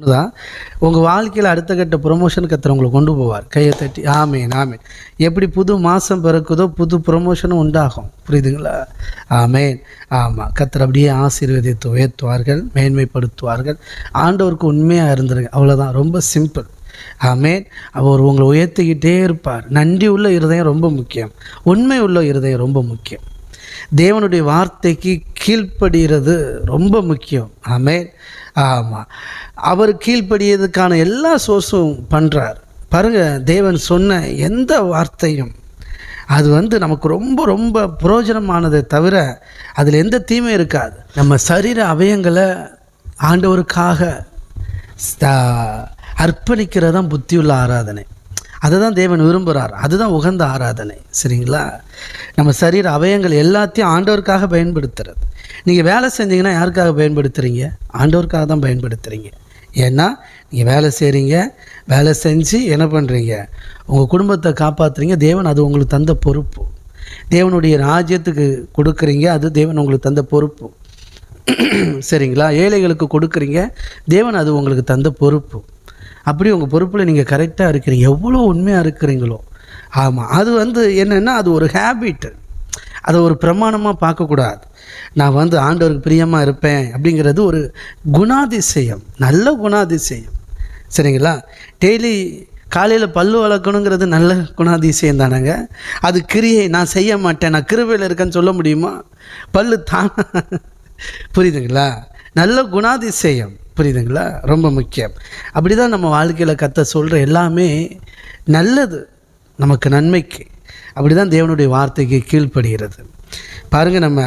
தான் உங்கள் வாழ்க்கையில் அடுத்த கட்ட ப்ரொமோஷன் கத்தர் உங்களை கொண்டு போவார். கையை தட்டி ஆமேன் ஆமேன். எப்படி புது மாதம் பிறக்குதோ புது ப்ரொமோஷனும் உண்டாகும். புரியுதுங்களா? ஆமேன். ஆமாம் கத்தர் அப்படியே ஆசீர்வதித்து உயர்த்துவார்கள் மேன்மைப்படுத்துவார்கள். ஆண்டவருக்கு உண்மையாக இருந்துருங்க. அவ்வளோதான் ரொம்ப சிம்பிள் ஆமேன். அவர் உங்களை உயர்த்திக்கிட்டே இருப்பார். நன்றி உள்ள இருதயம் ரொம்ப முக்கியம். உண்மை உள்ள இருதயம் ரொம்ப முக்கியம். தேவனுடைய வார்த்தைக்கு கீழ்ப்படுகிறது. ரொம்ப முக்கியம். ஆமே. ஆமாம் அவர் கீழ்ப்படியதுக்கான எல்லா சோர்ஸும் பண்ணுறார் பாருங்கள் தேவன் சொன்ன எந்த வார்த்தையும் அது வந்து நமக்கு ரொம்ப ரொம்ப பிரயோஜனமானதை தவிர அதில் எந்த தீமையும் இருக்காது. நம்ம சரீர அவயங்களை ஆண்டவருக்காக அர்ப்பணிக்கிறதான் புத்தியுள்ள ஆராதனை. அதை தான் தேவன் விரும்புகிறார் அதுதான் உகந்த ஆராதனை. சரிங்களா? நம்ம சரீர அவயங்கள் எல்லாத்தையும் ஆண்டவருக்காக பயன்படுத்துறது. நீங்கள் வேலை செஞ்சீங்கன்னா யாருக்காக பயன்படுத்துகிறீங்க ஆண்டவருக்காக தான் பயன்படுத்துகிறீங்க ஏன்னா நீங்கள் வேலை செய்கிறீங்க வேலை செஞ்சு என்ன பண்ணுறீங்க உங்கள் குடும்பத்தை காப்பாற்றுறீங்க தேவன் அது உங்களுக்கு தந்த பொறுப்பு. தேவனுடைய ராஜ்யத்துக்கு கொடுக்குறீங்க அது தேவன் உங்களுக்கு தந்த பொறுப்பு. சரிங்களா? ஏழைகளுக்கு கொடுக்குறீங்க தேவன் அது உங்களுக்கு தந்த பொறுப்பு. அப்படி உங்கள் பொறுப்பில் நீங்கள் கரெக்டாக இருக்கிறீங்க. எவ்வளோ உண்மையாக இருக்கிறீங்களோ. ஆமாம் அது வந்து என்னென்னா அது ஒரு ஹேபிட் அதை ஒரு பிரமாணமாக பார்க்கக்கூடாது. நான் வந்து ஆண்டவருக்கு பிரியமாக இருப்பேன் அப்படிங்கிறது ஒரு குணாதிசயம். நல்ல குணாதிசயம். சரிங்களா? டெய்லி காலையில் பல்லு வளர்க்கணுங்கிறது நல்ல குணாதிசயம் தானேங்க. அது கிரியை நான் செய்ய மாட்டேன் நான் கிருவையில் இருக்கேன்னு சொல்ல முடியுமா? பல்லு தான்? புரியுதுங்களா? நல்ல குணாதிசயம். புரியுதுங்களா? ரொம்ப முக்கியம். அப்படி தான் நம்ம வாழ்க்கையில் கத்த சொல்கிற எல்லாமே நல்லது. நமக்கு நன்மைக்கு. அப்படி தான் தேவனுடைய வார்த்தைக்கு கீழ்ப்படுகிறது. பாருங்கள் நம்ம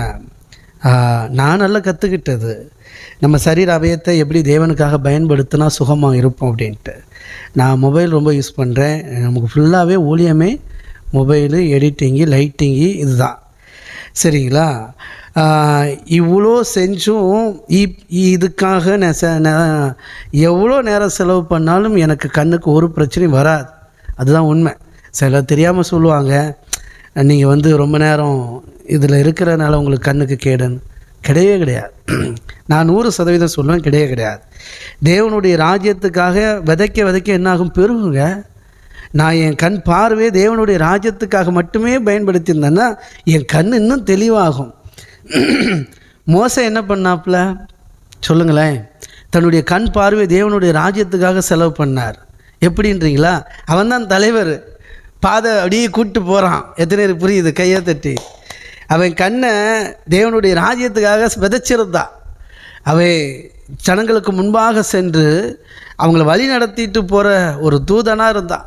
நான் நல்லா கற்றுக்கிட்டது நம்ம சரீர அவயத்தை எப்படி தேவனுக்காக பயன்படுத்தினா சுகமாக இருப்போம் அப்படின்ட்டு. நான் மொபைல் ரொம்ப யூஸ் பண்ணுறேன் நமக்கு ஃபுல்லாகவே ஊழியமே மொபைலு எடிட்டிங்கு லைட்டிங்கு இதுதான். சரிங்களா? இவ்வளோ செஞ்சும் இப் இதுக்காக நான் எவ்வளோ நேரம் செலவு பண்ணாலும் எனக்கு கண்ணுக்கு ஒரு பிரச்சனையும் வராது. அதுதான் உண்மை. சில தெரியாமல் சொல்லுவாங்க நீங்கள் வந்து ரொம்ப நேரம் இதில் இருக்கிறனால உங்களுக்கு கண்ணுக்கு கேடுன்னு. கிடையவே கிடையாது. நான் நூறு சதவீதம் சொல்லுவேன் கிடையவே கிடையாது. தேவனுடைய ராஜ்யத்துக்காக விதைக்க விதைக்க என்னாகும்? பெருகுங்க. நான் என் கண் பார்வையை தேவனுடைய ராஜ்யத்துக்காக மட்டுமே பயன்படுத்தியிருந்தேன்னா என் கண் இன்னும் தெளிவாகும். மோச என்ன பண்ணாப்புல? சொல்லுங்களேன். தன்னுடைய கண் பார்வை தேவனுடைய ராஜ்யத்துக்காக செலவு பண்ணார். எப்படின்றீங்களா? அவன் தான் தலைவர். பாதை அப்படியே கூப்பிட்டு போகிறான் எத்தனை பேர் புரியுது? கையை தட்டி. அவன் கண்ணை தேவனுடைய ராஜ்யத்துக்காக விதைச்சிருந்தான் அவன் ஜனங்களுக்கு முன்பாக சென்று அவங்கள வழி நடத்திட்டு போகிற ஒரு தூதனாக இருந்தான்.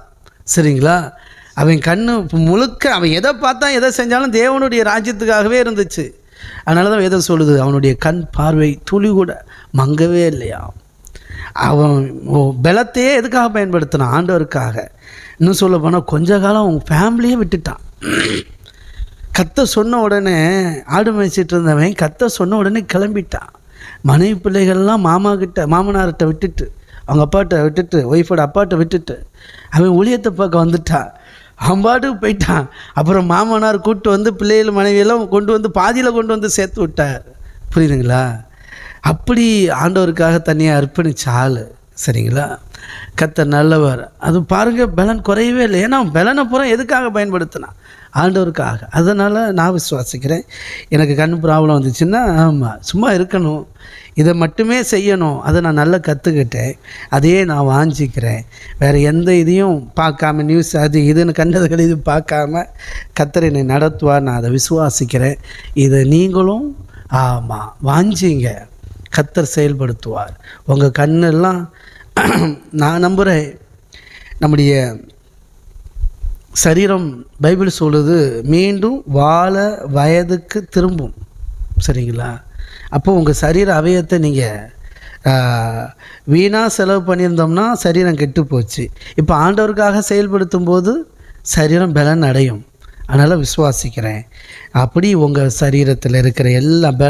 சரிங்களா? அவன் கண்ணு முழுக்க அவன் எதை பார்த்தா எதை செஞ்சாலும் தேவனுடைய ராஜ்யத்துக்காகவே இருந்துச்சு. அதனால தான் வேதம் சொல்லுது அவனுடைய கண் பார்வை துளி கூட மங்கவே இல்லையா? அவன் ஓ- பலத்தையே எதுக்காக பயன்படுத்தினான் ஆண்டவருக்காக. இன்னும் சொல்ல போனால் கொஞ்ச காலம் அவங்க ஃபேமிலியே விட்டுட்டான். கத்த சொன்ன உடனே ஆடு மேய்ச்சிட்டு இருந்தவன் கத்த சொன்ன உடனே கிளம்பிட்டான். மனைவி பிள்ளைகள்லாம் மாமா கிட்ட மாமனார்கிட்ட விட்டுட்டு அவங்க அப்பாட்ட விட்டுட்டு ஒய்ஃபோட அப்பாட்ட விட்டுட்டு அவன் ஊழியத்தை பார்க்க வந்துட்டான். அம்பாட்டுக்கு போயிட்டான். அப்புறம் மாமனார் கூப்பிட்டு வந்து பிள்ளைகள் மனைவியெல்லாம் கொண்டு வந்து பாதியில் கொண்டு வந்து சேர்த்து விட்டார். புரியுதுங்களா? அப்படி ஆண்டவருக்காக தனியாக அர்ப்பணிச்ச ஆள். சரிங்களா? கத்தர் நல்லவர். அது பாருங்கள் பலன் குறையவே இல்லை. ஏன்னா பலனை பூரா எதுக்காக பயன்படுத்தினான்? ஆண்டவருக்காக. அதனால் நான் விசுவாசிக்கிறேன். எனக்கு கண் ப்ராப்ளம் வந்துச்சுன்னா ஆமாம் சும்மா இருக்கணும். இதை மட்டுமே செய்யணும். அதை நான் நல்லா கற்றுக்கிட்டேன் அதையே நான் வாஞ்சிக்கிறேன். வேறு எந்த இதையும் பார்க்காம நியூஸ் அது இதுன்னு கண்டதுகள் இது பார்க்காம கத்தர் என்னை நடத்துவார். நான் அதை விசுவாசிக்கிறேன். இதை நீங்களும் ஆமாம் வாஞ்சிங்க. கத்தர் செயல்படுத்துவார். உங்கள் கண்ணெல்லாம் நான் நம்புகிறேன் நம்முடைய சரீரம் பைபிள் சொல்லுது மீண்டும் வாழ வயதுக்கு திரும்பும். சரிங்களா? அப்போ உங்கள் சரீர அவயத்தை நீங்கள் வீணாக செலவு பண்ணியிருந்தோம்னா சரீரம் கெட்டு போச்சு. இப்போ ஆண்டவருக்காக செயல்படுத்தும் போது சரீரம் பலன் அடையும் அதனால் விசுவாசிக்கிறேன். அப்படி உங்கள் சரீரத்தில் இருக்கிற எல்லா ப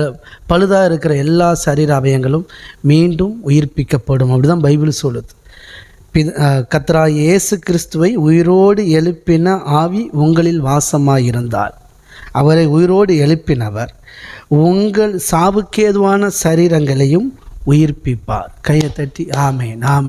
பழுதாக இருக்கிற எல்லா சரீர அவயங்களும் மீண்டும் உயிர்ப்பிக்கப்படும். அப்படி தான் பைபிள் சொல்லுது. பி கத்ரா இயேசு கிறிஸ்துவை உயிரோடு எழுப்பின ஆவி உங்களில் வாசமாயிருந்தால் அவரை உயிரோடு எழுப்பினவர் உங்கள் சாவுக்கேதுவான சரீரங்களையும் உயிர்ப்பிப்பார். கையை தட்டி ஆமேன் ஆம்